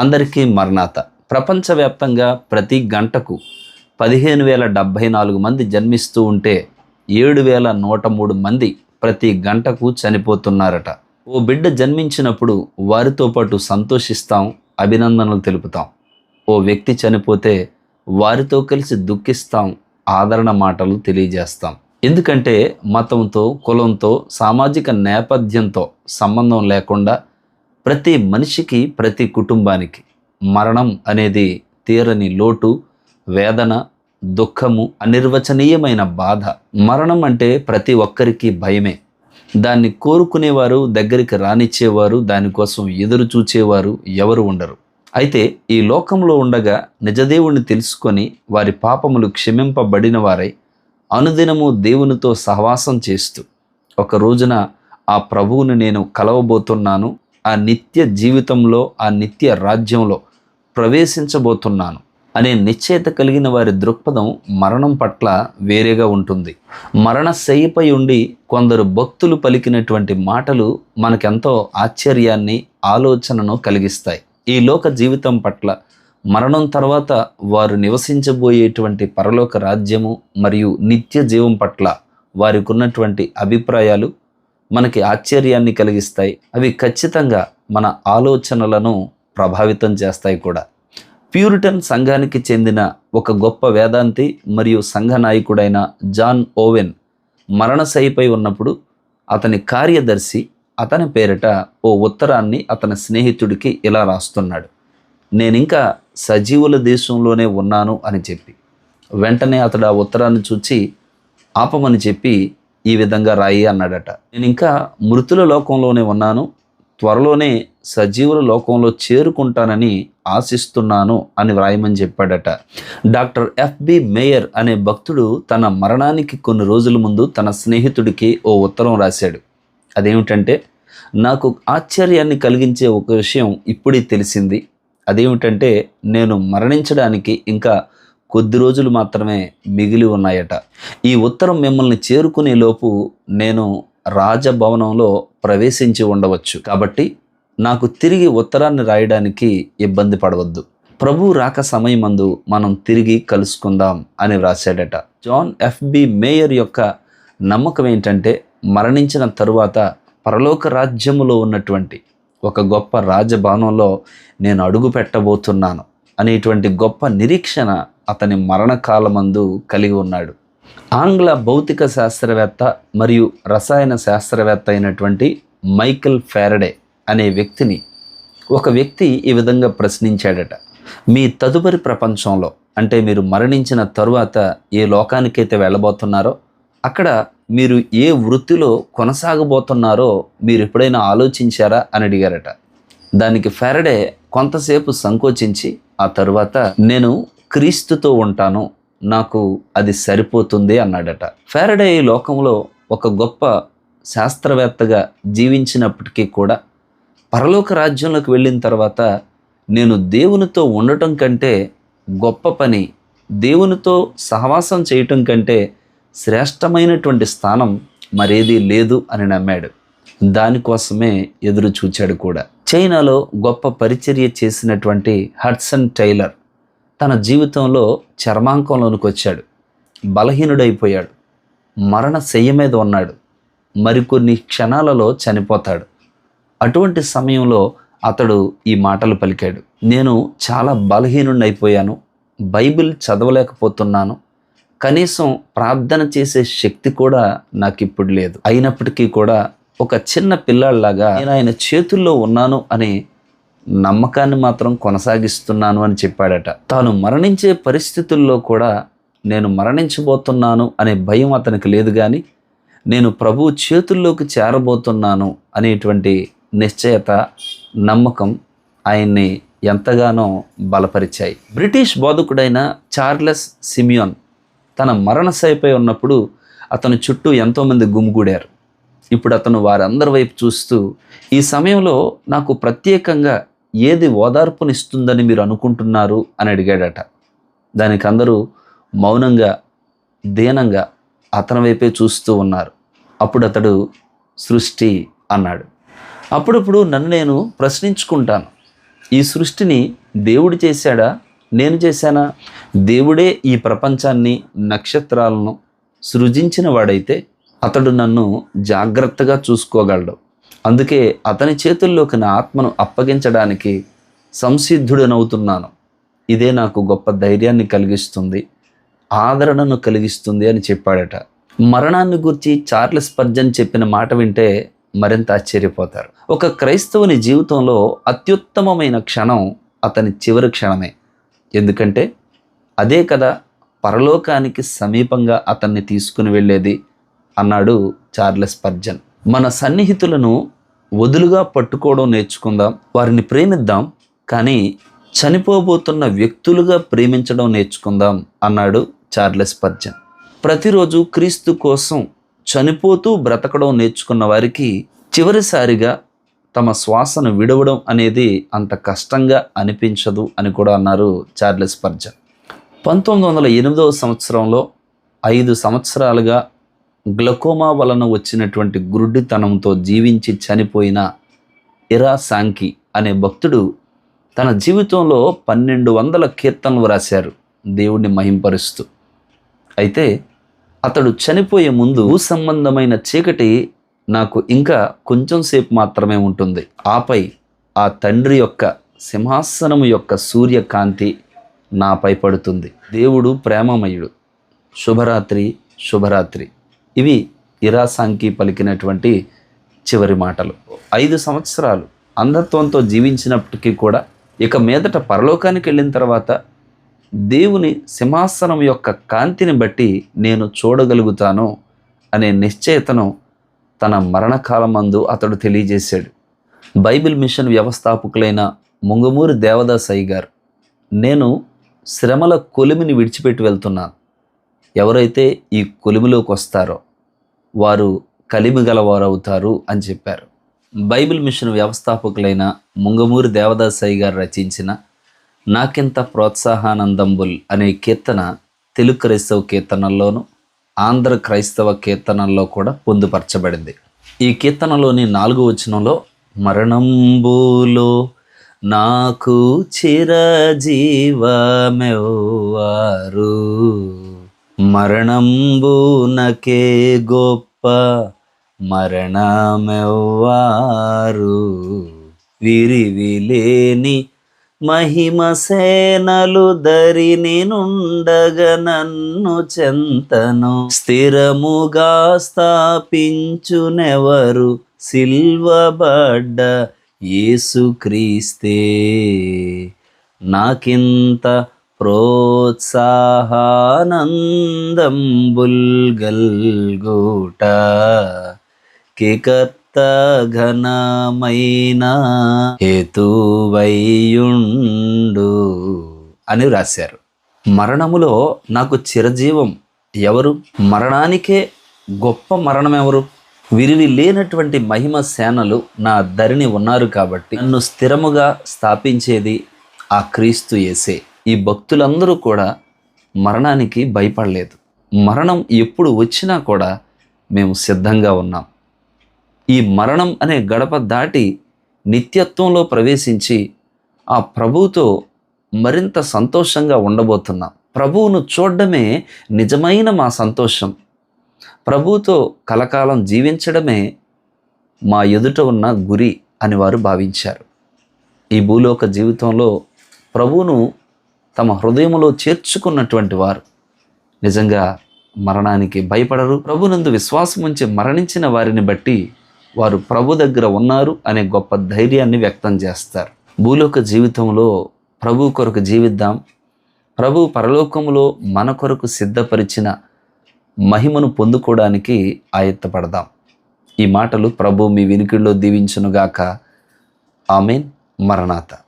అందరికీ మరణాత. ప్రపంచవ్యాప్తంగా ప్రతి గంటకు పదిహేను వేల డెబ్భై నాలుగు మంది జన్మిస్తూ ఉంటే ఏడు వేల నూట మూడు మంది ప్రతి గంటకు చనిపోతున్నారట. ఓ బిడ్డ జన్మించినప్పుడు వారితో పాటు సంతోషిస్తాం అభినందనలు తెలుపుతాం. ఓ వ్యక్తి చనిపోతే వారితో కలిసి దుఃఖిస్తాం ఆదరణ మాటలు తెలియజేస్తాం. ఎందుకంటే మతంతో కులంతో సామాజిక నేపథ్యంతో సంబంధం లేకుండా ప్రతి మనిషికి ప్రతి కుటుంబానికి మరణం అనేది తీరని లోటు వేదన దుఃఖము అనిర్వచనీయమైన బాధ. మరణం అంటే ప్రతి ఒక్కరికి భయమే. దాన్ని కోరుకునేవారు దగ్గరికి రానిచ్చేవారు దానికోసం ఎదురు చూచేవారు ఎవరు ఉండరు. అయితే ఈ లోకంలో ఉండగా నిజదేవుణ్ణి తెలుసుకొని వారి పాపములు క్షమింపబడిన వారై అనుదినము దేవునితో సహవాసం చేస్తూ ఒక రోజున ఆ ప్రభువును నేను కలవబోతున్నాను ఆ నిత్య జీవితంలో ఆ నిత్య రాజ్యంలో ప్రవేశించబోతున్నాను అనే నిశ్చయత కలిగిన వారి దృక్పథం మరణం పట్ల వేరేగా ఉంటుంది. మరణ శయ్యపై ఉండి కొందరు భక్తులు పలికినటువంటి మాటలు మనకెంతో ఆశ్చర్యాన్ని ఆలోచనను కలిగిస్తాయి. ఈ లోక జీవితం పట్ల మరణం తర్వాత వారు నివసించబోయేటువంటి పరలోక రాజ్యము మరియు నిత్య జీవం పట్ల వారికి ఉన్నటువంటి అభిప్రాయాలు మనకి ఆశ్చర్యాన్ని కలిగిస్తాయి. అవి ఖచ్చితంగా మన ఆలోచనలను ప్రభావితం చేస్తాయి కూడా. ప్యూరిటన్ సంఘానికి చెందిన ఒక గొప్ప వేదాంతి మరియు సంఘ నాయకుడైన జాన్ ఓవెన్ మరణశైపై ఉన్నప్పుడు అతని కార్యదర్శి అతని పేరిట ఓ ఉత్తరాన్ని అతని స్నేహితుడికి ఇలా రాస్తున్నాడు. నేనింకా సజీవుల దేశంలోనే ఉన్నాను అని చెప్పి. వెంటనే అతడు ఆ ఉత్తరాన్ని చూచి ఆపమని చెప్పి ఈ విధంగా రాయి అన్నాడట. నేను ఇంకా మృతుల లోకంలోనే ఉన్నాను త్వరలోనే సజీవుల లోకంలో చేరుకుంటానని ఆశిస్తున్నాను అని వ్రాయమని చెప్పాడట. డాక్టర్ ఎఫ్బి మేయర్ అనే భక్తుడు తన మరణానికి కొన్ని రోజుల ముందు తన స్నేహితుడికి ఓ ఉత్తరం రాశాడు. అదేమిటంటే నాకు ఆశ్చర్యాన్ని కలిగించే ఒక విషయం ఇప్పుడే తెలిసింది. అదేమిటంటే నేను మరణించడానికి ఇంకా కొద్ది రోజులు మాత్రమే మిగిలి ఉన్నాయట. ఈ ఉత్తరం మిమ్మల్ని చేరుకునే లోపు నేను రాజభవనంలో ప్రవేశించి ఉండవచ్చు. కాబట్టి నాకు తిరిగి ఉత్తరాన్ని రాయడానికి ఇబ్బంది పడవద్దు. ప్రభు రాక సమయమందు మనం తిరిగి కలుసుకుందాం అని వ్రాశాడట. జాన్ ఎఫ్బి మేయర్ యొక్క నమ్మకం ఏంటంటే మరణించిన తరువాత పరలోక రాజ్యములో ఉన్నటువంటి ఒక గొప్ప రాజభవనంలో నేను అడుగు పెట్టబోతున్నాను అనేటువంటి గొప్ప నిరీక్షణ అతని మరణకాలమందు కలిగి ఉన్నాడు. ఆంగ్ల భౌతిక శాస్త్రవేత్త మరియు రసాయన శాస్త్రవేత్త అయినటువంటి మైకెల్ ఫారడే అనే వ్యక్తిని ఒక వ్యక్తి ఈ విధంగా ప్రశ్నించాడట. మీ తదుపరి ప్రపంచంలో అంటే మీరు మరణించిన తరువాత ఏ లోకానికైతే వెళ్ళబోతున్నారో అక్కడ మీరు ఏ వృత్తిలో కొనసాగబోతున్నారో మీరు ఎప్పుడైనా ఆలోచించారా? అని అడిగారట. దానికి ఫెరడే కొంతసేపు సంకోచించి ఆ తరువాత నేను క్రీస్తుతో ఉంటాను నాకు అది సరిపోతుంది అన్నాడట. ఫెరడే ఈ లోకంలో ఒక గొప్ప శాస్త్రవేత్తగా జీవించినప్పటికీ కూడా పరలోక రాజ్యంలోకి వెళ్ళిన తర్వాత నేను దేవునితో ఉండటం కంటే గొప్ప పని దేవునితో సహవాసం చేయటం కంటే శ్రేష్టమైనటువంటి స్థానం మరేదీ లేదు అని నమ్మాడు. దానికోసమే ఎదురు చూచాడు కూడా. చైనాలో గొప్ప పరిచర్య చేసినటువంటి హడ్సన్ టైలర్ తన జీవితంలో చర్మాంకంలోనికి వచ్చాడు. బలహీనుడైపోయాడు. మరణ శయ్య మీద ఉన్నాడు. మరికొన్ని క్షణాలలో చనిపోతాడు. అటువంటి సమయంలో అతడు ఈ మాటలు పలికాడు. నేను చాలా బలహీనుడిని అయిపోయాను బైబిల్ చదవలేకపోతున్నాను. కనీసం ప్రార్థన చేసే శక్తి కూడా నాకు ఇప్పుడు లేదు. అయినప్పటికీ కూడా ఒక చిన్న పిల్లాడిలాగా నేను ఆయన చేతుల్లో ఉన్నాను అని నమ్మకాన్ని మాత్రం కొనసాగిస్తున్నాను అని చెప్పాడట. తాను మరణించే పరిస్థితుల్లో కూడా నేను మరణించబోతున్నాను అనే భయం అతనికి లేదు కానీ నేను ప్రభు చేతుల్లోకి చేరబోతున్నాను అనేటువంటి నిశ్చయత నమ్మకం ఆయన్ని ఎంతగానో బలపరిచాయి. బ్రిటిష్ బోధకుడైన చార్లెస్ సిమియోన్ తన మరణశైపై ఉన్నప్పుడు అతను చుట్టూ ఎంతోమంది గుమిగూడారు. ఇప్పుడు అతను వారందరి వైపు చూస్తూ ఈ సమయంలో నాకు ప్రత్యేకంగా ఏది ఓదార్పునిస్తుందని మీరు అనుకుంటున్నారు అని అడిగాడట. దానికి అందరూ మౌనంగా దీనంగా అతని వైపే చూస్తూ ఉన్నారు. అప్పుడు అతడు సృష్టి అన్నాడు. అప్పుడప్పుడు నన్ను నేను ప్రశ్నించుకుంటాను. ఈ సృష్టిని దేవుడు చేశాడా? నేను చేశానా? దేవుడే ఈ ప్రపంచాన్ని నక్షత్రాలను సృజించిన వాడైతే అతడు నన్ను జాగ్రత్తగా చూసుకోగలడు. అందుకే అతని చేతుల్లోకి నా ఆత్మను అప్పగించడానికి సంసిద్ధుడనవుతున్నాను. ఇదే నాకు గొప్ప ధైర్యాన్ని కలిగిస్తుంది ఆదరణను కలిగిస్తుంది అని చెప్పాడట. మరణాన్ని గురించి చార్లెస్ పర్జన్ చెప్పిన మాట వింటే మరింత ఆశ్చర్యపోతారు. ఒక క్రైస్తవుని జీవితంలో అత్యుత్తమమైన క్షణం అతని చివరి క్షణమే. ఎందుకంటే అదే కదా పరలోకానికి సమీపంగా అతన్ని తీసుకుని వెళ్ళేది అన్నాడు చార్లెస్ పర్జన్ మన సన్నిహితులను వదులుగా పట్టుకోవడం నేర్చుకుందాం. వారిని ప్రేమిద్దాం. కానీ చనిపోబోతున్న వ్యక్తులుగా ప్రేమించడం నేర్చుకుందాం అన్నాడు చార్లెస్ పర్జన్ ప్రతిరోజు క్రీస్తు కోసం చనిపోతూ బ్రతకడం నేర్చుకున్న వారికి చివరిసారిగా తమ శ్వాసను విడవడం అనేది అంత కష్టంగా అనిపించదు అని కూడా అన్నారు చార్లెస్ పర్జన్ పంతొమ్మిది వందల ఎనిమిదవ సంవత్సరంలో ఐదు సంవత్సరాలుగా గ్లకోమా వలన వచ్చినటువంటి గురుడితనంతో జీవించి చనిపోయిన ఇరా సాంకి అనే భక్తుడు తన జీవితంలో పన్నెండు వందల కీర్తనలు రాశారు దేవుణ్ణి మహింపరుస్తూ. అయితే అతడు చనిపోయే ముందు సంబంధమైన చీకటి నాకు ఇంకా కొంచెం సేపు మాత్రమే ఉంటుంది. ఆపై ఆ తండ్రి యొక్క సింహాసనము యొక్క సూర్యకాంతి నాపై పడుతుంది. దేవుడు ప్రేమమయుడు. శుభరాత్రి శుభరాత్రి. ఇవి ఇరాసాంకి పలికినటువంటి చివరి మాటలు. ఐదు సంవత్సరాలు అంధత్వంతో జీవించినప్పటికీ కూడా ఇక మీదట పరలోకానికి వెళ్ళిన తర్వాత దేవుని సింహాసనం యొక్క కాంతిని బట్టి నేను చూడగలుగుతాను అనే నిశ్చయతను తన మరణకాలమందు అతడు తెలియజేశాడు. బైబిల్ మిషన్ వ్యవస్థాపకులైన ముంగమూరి దేవదాసయ్య గారు నేను శ్రమల కొలిమిని విడిచిపెట్టి వెళ్తున్నాను. ఎవరైతే ఈ కొలిమిలోకి వస్తారో వారు కలిమి గలవారవుతారు అని చెప్పారు. బైబిల్ మిషన్ వ్యవస్థాపకులైన ముంగమూరి దేవదాసాయి గారు రచించిన నాకింత ప్రోత్సాహానందంబుల్ అనే కీర్తన తెలుగు క్రైస్తవ కీర్తనల్లోనూ ఆంధ్ర క్రైస్తవ కీర్తనల్లో కూడా పొందుపరచబడింది. ఈ కీర్తనలోని నాలుగు వచనంలో మరణంబులో నాకు చిరజీవమెవ్వారు మరణంబునకే గొప్ప మరణమెవ్వారు. విరివిలేని మహిమ సేనలు ధరిని నుండగ నన్ను చెంతను. స్థిరముగా స్థాపించునెవరు? సిల్వబడ్డ యేసుక్రీస్తే. నాకింత ప్రోత్సాహానందం బుల్గల్గూట కేకర్త ఘనమైన హేతువయ్యుండు అని రాశారు. మరణములో నాకు చిరజీవం ఎవరు? మరణానికే గొప్ప మరణం ఎవరు విరివి లేనటువంటి మహిమ సేనలు నా ధరిని ఉన్నారు కాబట్టి నన్ను స్థిరముగా స్థాపించేది ఆ క్రీస్తు ఏసే ఈ భక్తులందరూ కూడా మరణానికి భయపడలేదు. మరణం ఎప్పుడు వచ్చినా కూడా మేము సిద్ధంగా ఉన్నాం. ఈ మరణం అనే గడప దాటి నిత్యత్వంలో ప్రవేశించి ఆ ప్రభువుతో మరింత సంతోషంగా ఉండబోతున్నాం. ప్రభువును చూడడమే నిజమైన మా సంతోషం. ప్రభువుతో కలకాలం జీవించడమే మా ఎదుట ఉన్న గురి అని వారు భావించారు. ఈ భూలోక జీవితంలో ప్రభువును తమ హృదయంలో చేర్చుకున్నటువంటి వారు. నిజంగా మరణానికి భయపడరు. ప్రభునందు విశ్వాసం ఉంచి మరణించిన వారిని బట్టి వారు ప్రభు దగ్గర ఉన్నారు అనే గొప్ప ధైర్యాన్ని వ్యక్తం చేస్తారు. భూలోక జీవితంలో ప్రభు కొరకు జీవిద్దాం. ప్రభు పరలోకంలో మన కొరకు సిద్ధపరిచిన మహిమను పొందుకోవడానికి ఆయత్తపడదాం. ఈ మాటలు ప్రభు మీ వినికిడిలో దీవించునుగాక. ఆమెన్. మరణాత.